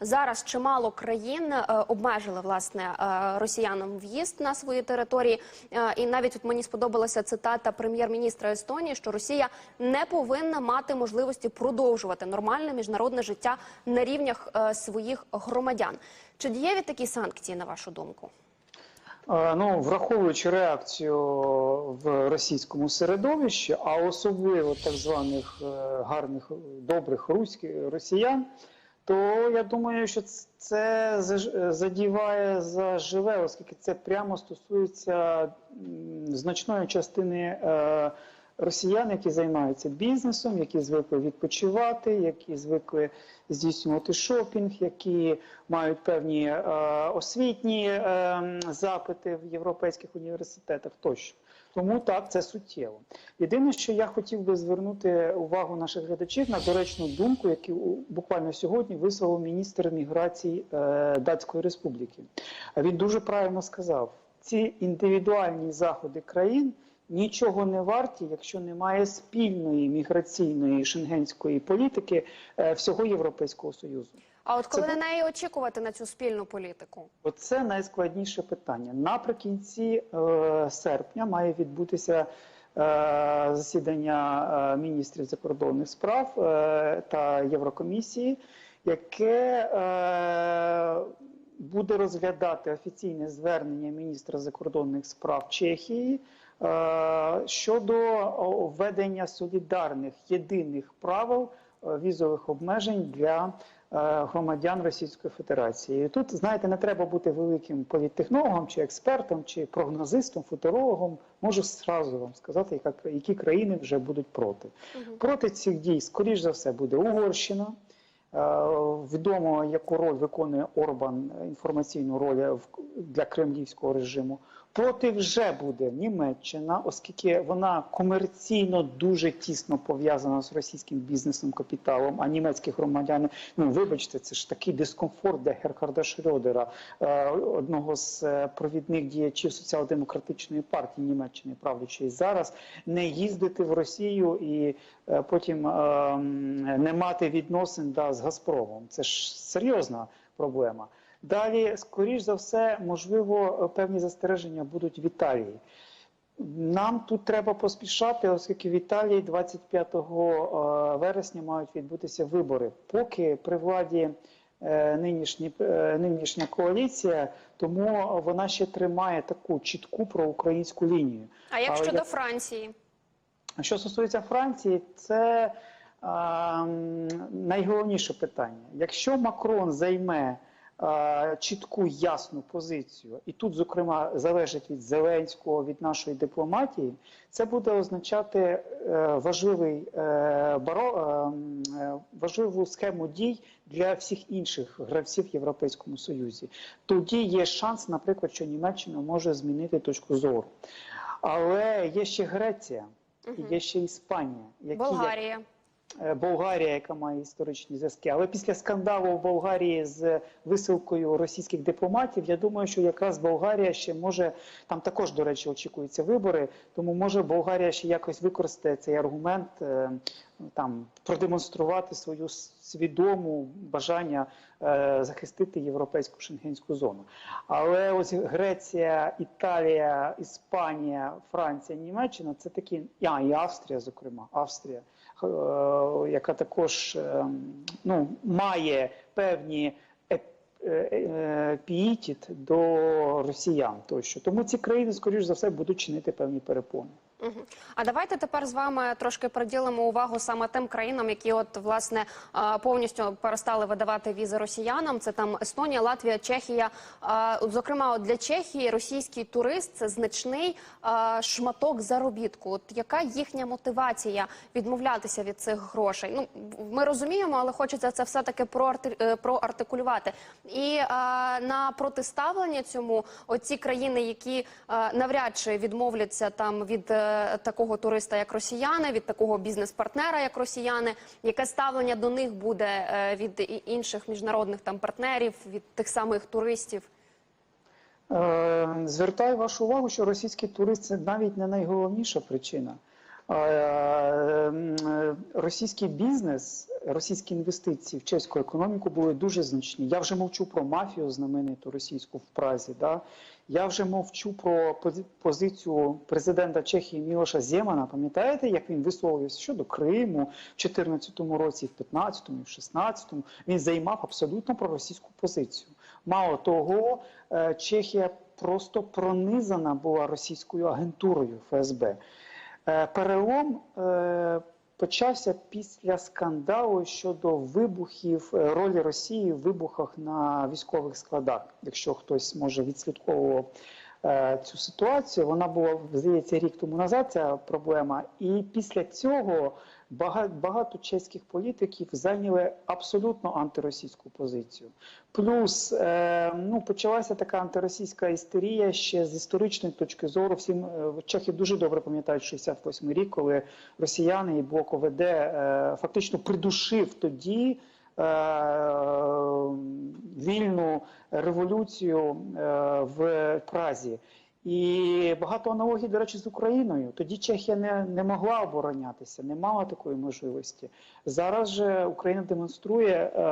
зараз чимало країн е, обмежили власне е, росіянам в'їзд на свої території. Е, І навіть от мені сподобалася цитата прем'єр-міністра Естонії, що Росія не повинна мати можливості продовжувати нормальне міжнародне життя на рівнях своїх громадян. Чи дієві такі санкції на вашу думку? Ну, враховуючи реакцію в російському середовищі, а особливо так званих гарних, добрих руських росіян, то я думаю, що це задіває за живе, оскільки це прямо стосується значної частини е, росіян, які займаються бізнесом, які звикли відпочивати, які звикли здійснювати шопінг, які мають певні е, освітні е, запити в європейських університетах тощо. Тому так, це суттєво. Єдине, що я хотів би звернути увагу наших глядачів на доречну думку, яку буквально сьогодні висловив міністр міграції е, Датської Республіки. Він дуже правильно сказав: ці індивідуальні заходи країн нічого не варті, якщо немає спільної міграційної шенгенської політики е, всього Європейського Союзу. А от коли Це на неї очікувати на цю спільну політику? Оце найскладніше питання. Наприкінці е, серпня має відбутися е, засідання е, міністрів закордонних справ е, та Єврокомісії, яке е, буде розглядати офіційне звернення міністра закордонних справ Чехії е, щодо введення солідарних єдиних правил е, візових обмежень для е, громадян Російської Федерації. І тут, знаєте, не треба бути великим політтехнологом чи експертом, чи прогнозистом, футурологом. Можу зразу вам сказати, які країни вже будуть проти. Проти цих дій, скоріш за все, буде Угорщина. Е, Відомо, яку роль виконує Орбан е, інформаційну роль в- для кремлівського режиму. Проти вже буде Німеччина, оскільки вона комерційно дуже тісно пов'язана з російським бізнесом, капіталом. А німецькі громадяни, ну вибачте, це ж такий дискомфорт для Герхарда Шрёдера, е, одного з е, провідних діячів соціал-демократичної партії Німеччини, правлячої зараз, не їздити в Росію і е, потім не мати відносин да, з Газпромом. Це ж серйозна проблема. Далі, скоріш за все, можливо, е, певні застереження будуть в Італії. Нам тут треба поспішати, оскільки в Італії 25 е, вересня мають відбутися вибори. Поки при владі е, нинішні, е, нинішня коаліція, тому вона ще тримає таку чітку проукраїнську лінію. А як щодо я- Франції? Що стосується Франції, це м, найголовніше питання. Якщо Макрон займе чітку ясну позицію, і тут, зокрема, залежить від Зеленського, від нашої дипломатії, це буде означати е, важливий е, баро, е, е, важливу схему дій для всіх інших гравців в Європейському Союзі. Тоді є шанс, наприклад, що Німеччина може змінити точку зору. Але є ще Греція. Є ще Іспанія, які як- Болгарія. Е, Болгарія, яка має історичні зв'язки. Але після скандалу в Болгарії з висилкою російських дипломатів, я думаю, що якраз Болгарія ще може там також, до речі, очікуються вибори. Тому може Болгарія ще якось використає цей аргумент е, там продемонструвати свою свідому бажання е, захистити європейську шенгенську зону. Але ось Греція, Італія, Іспанія, Франція, Німеччина це такі а, і Австрія, зокрема, Австрія, е, яка також е, ну, має певні е, е, піїтіт до росіян тощо. Тому ці країни, скоріш за все, будуть чинити певні перепони. А давайте тепер з вами трошки приділимо увагу саме тим країнам, які от власне повністю перестали видавати візи росіянам. Це там Естонія, Латвія, Чехія. Зокрема, от для Чехії російський турист це значний шматок заробітку. От яка їхня мотивація відмовлятися від цих грошей? Ну ми розуміємо, але хочеться це все таки проартикулювати. І на протиставлення цьому оці країни, які навряд чи відмовляться там від е, такого туриста, як росіяни, від такого бізнес-партнера, як росіяни, яке ставлення до них буде е, від інших міжнародних там партнерів, від тих самих туристів? Е, Звертаю вашу увагу, що російський турист це навіть не найголовніша причина. Е, м, е, Російський бізнес, російські інвестиції в чеську економіку були дуже значні. Я вже мовчу про мафію знамениту російську в Празі. Да? Я вже мовчу про пози- позицію президента Чехії Мілоша Земана. Пам'ятаєте, як він висловлювався щодо Криму в 2014 році, в 2015, і в 2016? Він займав абсолютно проросійську позицію. Мало того, е, Чехія просто пронизана була російською агентурою ФСБ. Е, Перелом е, почався після скандалу щодо вибухів е, ролі Росії в вибухах на військових складах. Якщо хтось може відслідковував цю ситуацію, вона була здається рік тому назад. Ця проблема, і після цього багато, чеських політиків зайняли абсолютно антиросійську позицію. Плюс е, ну, почалася така антиросійська істерія ще з історичної точки зору. Всім е, чехи дуже добре пам'ятають 68 рік, коли росіяни і блок ОВД е, фактично придушив тоді. Вільну революцію в Празі. І багато аналогій, до речі, з Україною. Тоді Чехія не, не могла оборонятися, не мала такої можливості. Зараз же Україна демонструє е,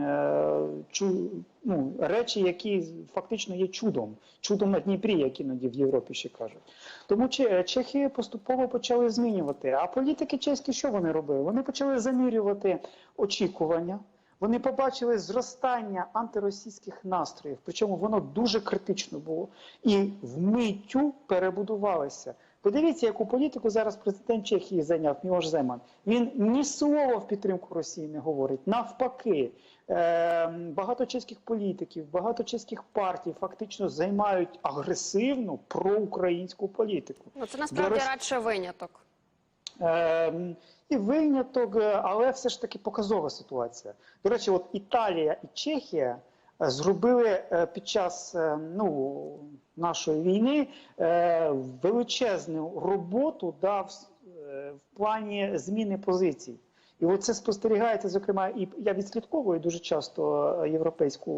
е, чу, ну, речі, які фактично є чудом, чудом на Дніпрі, як іноді в Європі ще кажуть. Тому Че- Чехи поступово почали змінювати. А політики чеські що вони робили? Вони почали замірювати очікування. Вони побачили зростання антиросійських настроїв, причому воно дуже критично було, і вмиттю перебудувалися. Подивіться, яку політику зараз президент Чехії зайняв Мілош Земан. Він ні слова в підтримку Росії не говорить. Навпаки, е, багато чеських політиків, багато чеських партій фактично займають агресивну проукраїнську політику. Ну це насправді Для радше виняток. І виняток, е, але все ж таки показова ситуація. До речі, от Італія і Чехія е, зробили е, під час ну, нашої війни величезну роботу да, в плані зміни позицій. І от це спостерігається, зокрема, і я відслідковую дуже часто е, європейську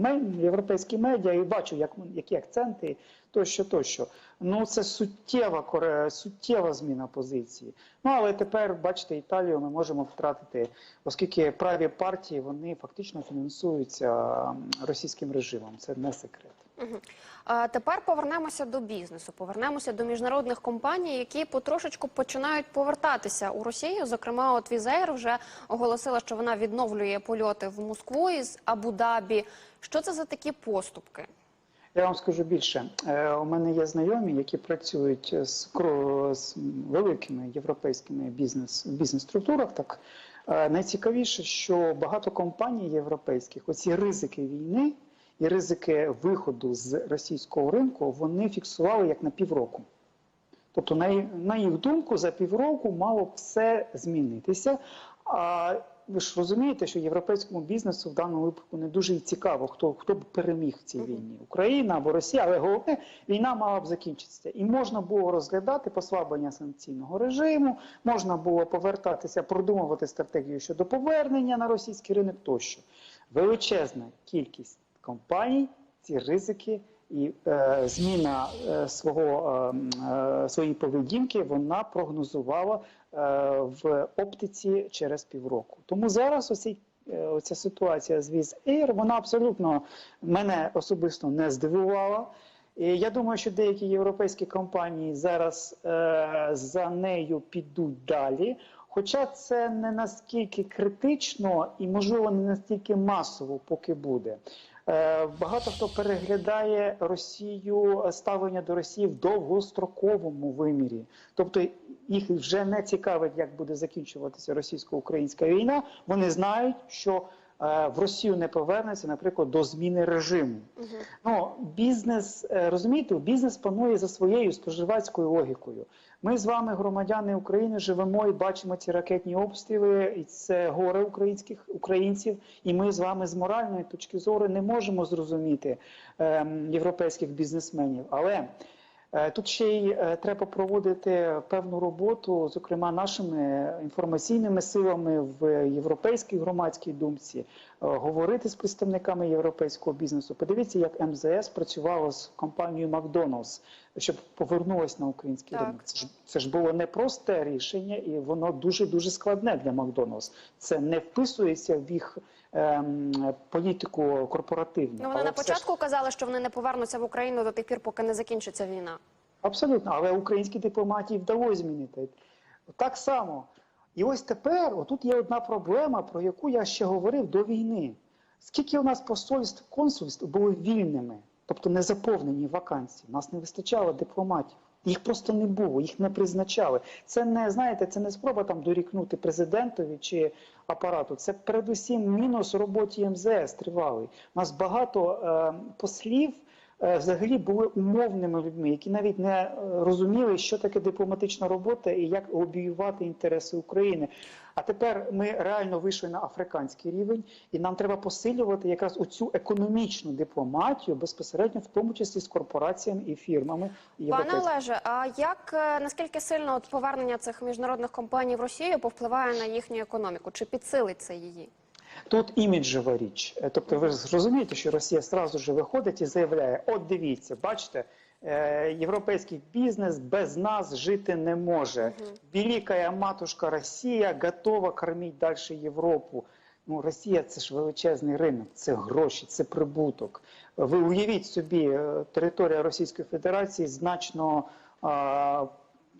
ме- європейські медіа і бачу, як які акценти тощо, тощо. Ну це суттєва суттєва зміна позиції. Ну але тепер, бачите, Італію ми можемо втратити, оскільки праві партії вони фактично фінансуються російським режимом. Це не секрет. А тепер повернемося до бізнесу, повернемося до міжнародних компаній, які потрошечку починають повертатися у Росію. Зокрема, от Візейр вже оголосила, що вона відновлює польоти в Москву із Абу-Дабі. Що це за такі поступки? Я вам скажу більше. Е, У мене є знайомі, які працюють з, з великими європейськими бізнес бізнес структурах. Так Е, найцікавіше, що багато компаній європейських, оці ризики війни і ризики виходу з російського ринку, вони фіксували як на півроку. Тобто, на, на їх думку, за півроку мало б все змінитися. А ви ж розумієте, що європейському бізнесу в даному випадку не дуже і цікаво, хто, хто б переміг в цій війні Україна або Росія, але головне, війна мала б закінчитися. І можна було розглядати послаблення санкційного режиму, можна було повертатися, продумувати стратегію щодо повернення на російський ринок тощо. Величезна кількість компаній ці ризики і е, зміна е, свого е, е, своєї поведінки вона прогнозувала е, в оптиці через півроку. Тому зараз оцей, оця ситуація з Віз Air, вона абсолютно мене особисто не здивувала. І я думаю, що деякі європейські компанії зараз е, за нею підуть далі. Хоча це не наскільки критично і, можливо, не настільки масово, поки буде. Е, Багато хто переглядає Росію ставлення до Росії в довгостроковому вимірі. Тобто їх вже не цікавить, як буде закінчуватися російсько-українська війна. Вони знають, що е, в Росію не повернеться, наприклад, до зміни режиму. Ну, бізнес, е, розумієте, бізнес панує за своєю споживацькою логікою. Ми з вами, громадяни України, живемо і бачимо ці ракетні обстріли, і це горе українських українців. І ми з вами з моральної точки зору не можемо зрозуміти ем, європейських бізнесменів. Але е, тут ще й е, треба проводити певну роботу, зокрема нашими інформаційними силами в європейській громадській думці. Говорити з представниками європейського бізнесу. Подивіться, як МЗС працювало з компанією Макдоналдс, щоб повернулась на український Так. ринок. Це ж це ж було непросте рішення, і воно дуже дуже складне для Макдоналдс. Це не вписується в їх ем, політику корпоративну. Ну вони Але на все ж- початку казали, що вони не повернуться в Україну до тих пір, поки не закінчиться війна. Абсолютно, але українській дипломатії вдалося змінити. Так само. І ось тепер отут є одна проблема, про яку я ще говорив до війни. Скільки у нас посольств, консульств були вільними, тобто не заповнені вакансії. У нас не вистачало дипломатів. Їх просто не було, їх не призначали. Це не знаєте, це не спроба там дорікнути президентові чи апарату. Це передусім мінус роботі МЗС тривалий. У нас багато е, послів взагалі були умовними людьми, які навіть не е, розуміли, що таке дипломатична робота і як лобіювати інтереси України. А тепер ми реально вийшли на африканський рівень, і нам треба посилювати якраз оцю економічну дипломатію безпосередньо, в тому числі з корпораціями і фірмами. Пане. Олеже, а як е, наскільки сильно от повернення цих міжнародних компаній в Росію повпливає на їхню економіку? Чи підсилить це її? Тут іміджева річ. Е, Тобто, ви ж розумієте, що Росія сразу ж виходить і заявляє: от дивіться, бачите, е, європейський бізнес без нас жити не може. Велика матушка Росія готова кормити далі Європу. Ну, Росія це ж величезний ринок, це гроші, це прибуток. Ви уявіть собі, е, територія Російської Федерації значно а,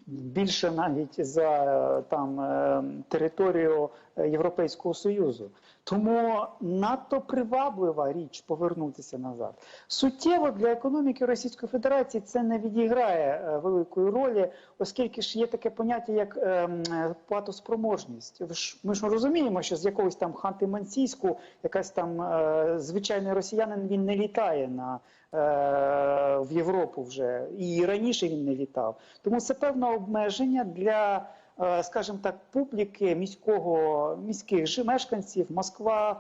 більше навіть за там територію Європейського Союзу. Тому надто приваблива річ повернутися назад. Суттєво для економіки Російської Федерації це не відіграє е, великої ролі, оскільки ж є таке поняття як ем, е, платоспроможність. Ми ж розуміємо, що з якогось там Ханти-Мансійську якась там е, звичайний росіянин він не літає на в Європу вже і раніше він не літав. Тому це певне обмеження для, скажімо так, публіки міського міських мешканців, Москва, е,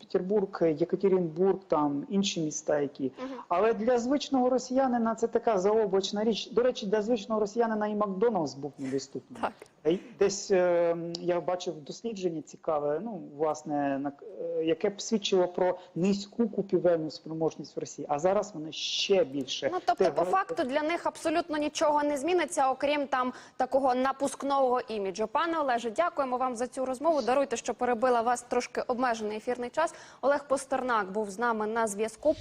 Петербург, Єкатеринбург, там інші міста, які. Але для звичного росіянина це така заоблачна річ. До речі, для звичного росіянина і Макдоналдс був недоступний. Так. Е, Десь е, я бачив дослідження цікаве, ну власне, на- е, яке б свідчило про низьку купівельну спроможність в Росії. А зараз вона ще більше. Ну тобто, Те по факту для них абсолютно нічого не зміниться, окрім там такого напускного іміджу. Пане Олеже, дякуємо вам за цю розмову. Даруйте, що перебила вас трошки обмежений ефірний час. Олег Постернак був з нами на зв'язку.